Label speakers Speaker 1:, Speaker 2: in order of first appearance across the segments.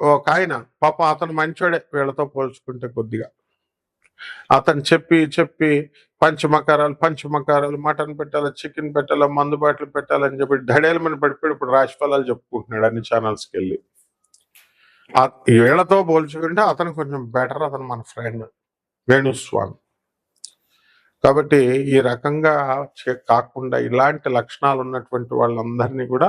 Speaker 1: ఒక ఆయన పాప అతను మంచోడే వీళ్ళతో పోల్చుకుంటే కొద్దిగా. అతను చెప్పి చెప్పి పంచమకారాలు పంచమకారాలు మటన్ పెట్టాలి చికెన్ పెట్టాలి మందు బాటలు పెట్టాలని చెప్పి ధడేలమని పడిపోయి ఇప్పుడు రాశి ఫలాలు చెప్పుకుంటున్నాడు అన్ని ఛానల్స్కి వెళ్ళి. వీళ్ళతో పోల్చుకుంటే అతను కొంచెం బెటర్ అతను మన ఫ్రెండ్ వేణుస్వామి. కాబట్టి ఈ రకంగా కాకుండా ఇలాంటి లక్షణాలు ఉన్నటువంటి వాళ్ళందరినీ కూడా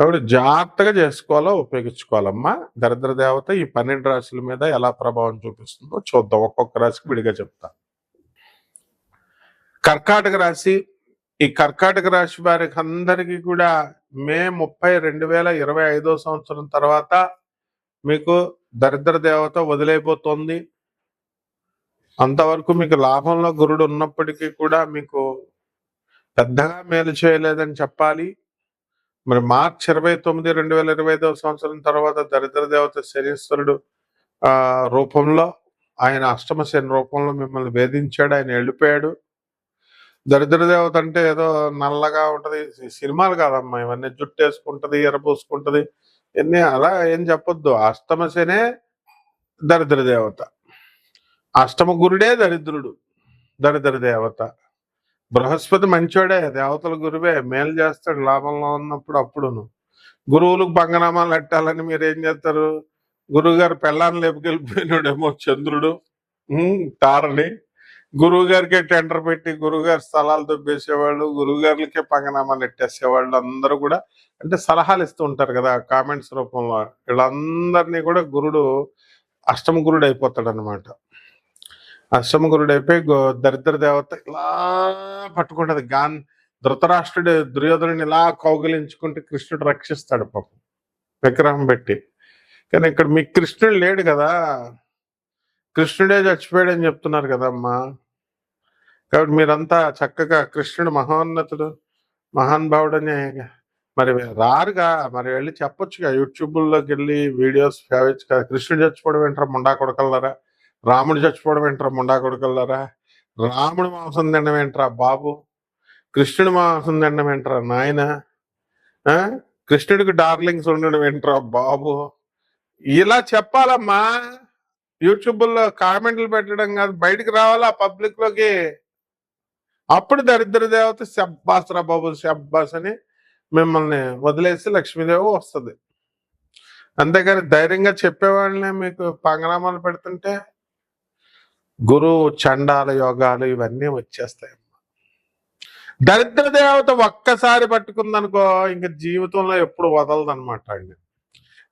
Speaker 1: కాబట్టి జాగ్రత్తగా చేసుకోవాలో ఉపయోగించుకోవాలమ్మా. దరిద్ర దేవత ఈ పన్నెండు రాశుల మీద ఎలా ప్రభావం చూపిస్తుందో చూద్దాం. ఒక్కొక్క రాశికి విడిగా చెప్తా. కర్కాటక రాశి ఈ కర్కాటక రాశి వారికి అందరికీ కూడా మే ముప్పై రెండు వేల ఇరవై ఐదో సంవత్సరం తర్వాత మీకు దరిద్ర దేవత వదిలైపోతుంది అంతవరకు మీకు లాభంలో గురుడు ఉన్నప్పటికీ కూడా మీకు పెద్దగా మేలు చేయలేదని చెప్పాలి. మరి మార్చ్ ఇరవై తొమ్మిది రెండు వేల ఇరవై ఐదవ సంవత్సరం తర్వాత దరిద్ర దేవత శనీశ్వరుడు ఆ రూపంలో ఆయన అష్టమశని రూపంలో మిమ్మల్ని వేధించాడు ఆయన వెళ్ళిపోయాడు. దరిద్ర దేవత అంటే ఏదో నల్లగా ఉంటుంది సినిమాలు కాదమ్మా ఇవన్నీ జుట్టు వేసుకుంటది ఎరపోసుకుంటది ఇవన్నీ అలా ఏం చెప్పొద్దు. అష్టమశనే దరిద్ర దేవత. అష్టమ గురుడే దరిద్రుడు దరిద్ర దేవత. బృహస్పతి మంచోడే దేవతల గురువే మేలు చేస్తాడు లాభంలో ఉన్నప్పుడు అప్పుడును. గురువులకు పంగనామాలు అట్టాలని మీరు ఏం చేస్తారు? గురువు గారు పెళ్ళాన్ని లేపుకెళ్ళిపోయినాడేమో చంద్రుడు ఉమ్, తారని. గురువు గారికే టెండర్ పెట్టి గురువుగారి స్థలాలు దొబ్బేసేవాళ్ళు గురువు పంగనామాలు ఎట్టేసేవాళ్ళు అందరూ కూడా అంటే సలహాలు ఇస్తూ ఉంటారు కదా కామెంట్స్ రూపంలో. వీళ్ళందరినీ కూడా గురుడు అష్టమ గురుడు అయిపోతాడు అనమాట అష్టమ అయిపోయి గో- దరిద్ర దేవత ఇలా పట్టుకుంటది. గాన్ ధృతరాష్ట్రుడు దుర్యోధనుని ఇలా కౌగిలించుకుంటే కృష్ణుడు రక్షిస్తాడు పాపం. విగ్రహం పెట్టి. కానీ ఇక్కడ మీ కృష్ణుడు లేడు కదా. కృష్ణుడే చచ్చిపోయాడు అని చెప్తున్నారు కదమ్మా. కాబట్టి మీరంతా చక్కగా కృష్ణుడు మహోన్నతుడు మహానుభావుడని అని మరి రారుగా. మరి వెళ్ళి చెప్పొచ్చుగా యూట్యూబ్లోకి వెళ్ళి వీడియోస్ ఫేవచ్చు కదా కృష్ణుడు చచ్చిపోవడం ఏంటారా ముండా కొడకల్లారా? రాముడు చచ్చిపోవడం ఏంట్రా ముండా కొడకల్లారా? రాముడు మాంసం తినడం ఏంట్రా బాబు? కృష్ణుడు మాంసం తినడం ఏంట్రా నాయన? కృష్ణుడికి డార్లింగ్స్ ఉండడం ఏంట్రా బాబు? ఇలా చెప్పాలమ్మా. యూట్యూబ్లో కామెంట్లు పెట్టడం కాదు బయటికి రావాలా పబ్లిక్లోకి? అప్పుడు దరిద్ర దేవత శబ్బాస్ రా బాబు శబ్బాస్ అని మిమ్మల్ని వదిలేసి లక్ష్మీదేవి వస్తుంది. అంతేగాని ధైర్యంగా చెప్పేవాళ్ళనే మీకు పంగనామాలు పెడుతుంటే గురు చండాల యోగాలు ఇవన్నీ వచ్చేస్తాయి దరిద్ర దేవత ఒక్కసారి పట్టుకుందనుకో ఇంక జీవితంలో ఎప్పుడు వదలదు అనమాట అండి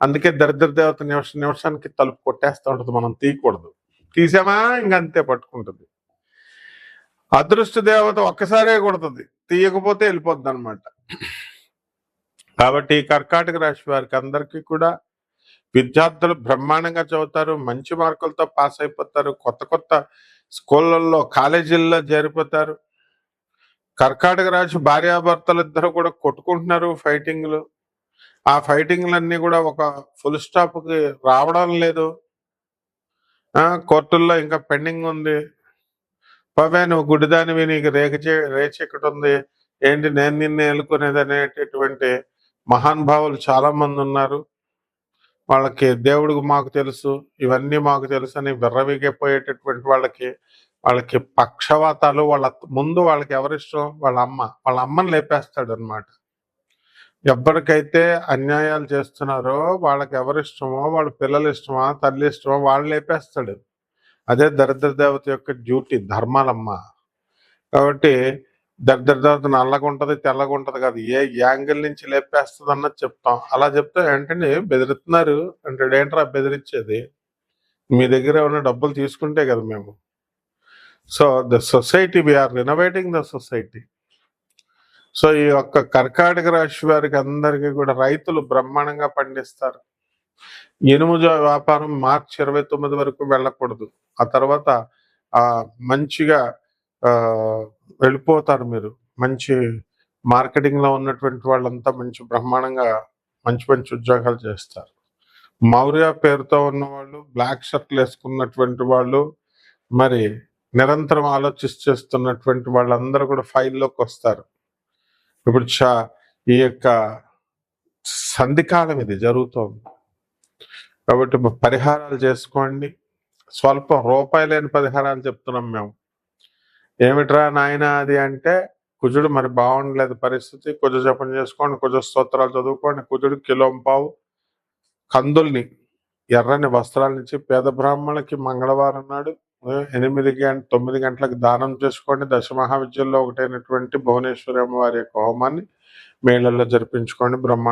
Speaker 1: అందుకే దరిద్ర దేవత నిమిష నిమిషానికి తలుపు కొట్టేస్తూ ఉంటుంది మనం తీయకూడదు. తీసామా? ఇంక అంతే పట్టుకుంటుంది. అదృష్ట దేవత ఒక్కసారే కొడుతుంది తీయకపోతే వెళ్ళిపోద్ది అనమాట కాబట్టి కర్కాటక రాశి వారికి అందరికీ కూడా విద్యార్థులు బ్రహ్మాండంగా చదువుతారు మంచి మార్కులతో పాస్ అయిపోతారు కొత్త కొత్త స్కూళ్ళల్లో కాలేజీల్లో చేరిపోతారు. కర్కాటక రాజు భార్యాభర్తలు ఇద్దరు కూడా కొట్టుకుంటున్నారు ఫైటింగ్లు. ఆ ఫైటింగ్లన్నీ కూడా ఒక ఫుల్ స్టాప్కి రావడం లేదు. కోర్టుల్లో ఇంకా పెండింగ్ ఉంది. పవే నువ్వు గుడిదానివి నీకు రేఖ రేచెక్కటి ఉంది. ఏంటి నేను నిన్ను ఎలుకునేది అనేటటువంటి మహానుభావులు చాలా మంది ఉన్నారు. వాళ్ళకి దేవుడికి మాకు తెలుసు ఇవన్నీ మాకు తెలుసు అని విర్రవీగిపోయేటటువంటి వాళ్ళకి వాళ్ళకి పక్షవాతాలు వాళ్ళ ముందు వాళ్ళకి ఎవరిష్టం? వాళ్ళ అమ్మ. వాళ్ళ అమ్మని లేపేస్తాడు అనమాట ఎవరికైతే అన్యాయాలు చేస్తున్నారో వాళ్ళకి ఎవరిష్టమో వాళ్ళ పిల్లలు ఇష్టమా తల్లి ఇష్టమో వాళ్ళు లేపేస్తాడు. అదే దరిద్ర దేవత యొక్క డ్యూటీ ధర్మాలమ్మ. కాబట్టి దగ్గర దగ్గర నల్లగా ఉంటది తెల్లగా ఉంటది కాదు. ఏ యాంగిల్ నుంచి లేపేస్తుంది అన్నది చెప్తాం. అలా చెప్తే ఏంటండి బెదిరిస్తున్నారు అంటే ఏంట్రా బెదిరించేది? మీ దగ్గర ఉన్న డబ్బులు తీసుకుంటే కదా మేము. So the society we're renovating the society so ఈ యొక్క కర్కాటక రాశి వారికి అందరికీ కూడా రైతులు బ్రహ్మాండంగా పండిస్తారు. ఇనుము వ్యాపారం మార్చి ఇరవై తొమ్మిది వరకు వెళ్ళకూడదు. ఆ తర్వాత మంచిగా వెళ్ళిపోతారు మీరు. మంచి మార్కెటింగ్లో ఉన్నటువంటి వాళ్ళంతా మంచి బ్రహ్మాండంగా మంచి మంచి ఉద్యోగాలు చేస్తారు. మౌర్య పేరుతో ఉన్న వాళ్ళు బ్లాక్ షర్ట్లు వేసుకున్నటువంటి వాళ్ళు మరి నిరంతరం ఆలోచిస్తున్నటువంటి వాళ్ళందరూ కూడా ఫైల్లోకి వస్తారు. ఇప్పుడు చా ఈ యొక్క సంధికాలం ఇది జరుగుతోంది. కాబట్టి పరిహారాలు చేసుకోండి. స్వల్ప రూపాయి లేని పరిహారాలు చెప్తున్నాం మేము. ఏమిట్రా నాయన అది అంటే కుజుడు మరి బాగుండలేదు పరిస్థితి. కుజ జపం చేసుకోండి కుజ స్తోత్రాలు చదువుకోండి. కుజుడు కిలోంపావు కందుల్ని ఎర్రని వస్త్రాల నుంచి పేద బ్రాహ్మణులకి మంగళవారం నాడు ఎనిమిది గంట తొమ్మిది గంటలకు దానం చేసుకోండి. దశ మహావిద్యల్లో ఒకటైనటువంటి భువనేశ్వరి అమ్మవారి యొక్క హోమాన్ని మేళల్లో జరిపించుకోండి. బ్రహ్మ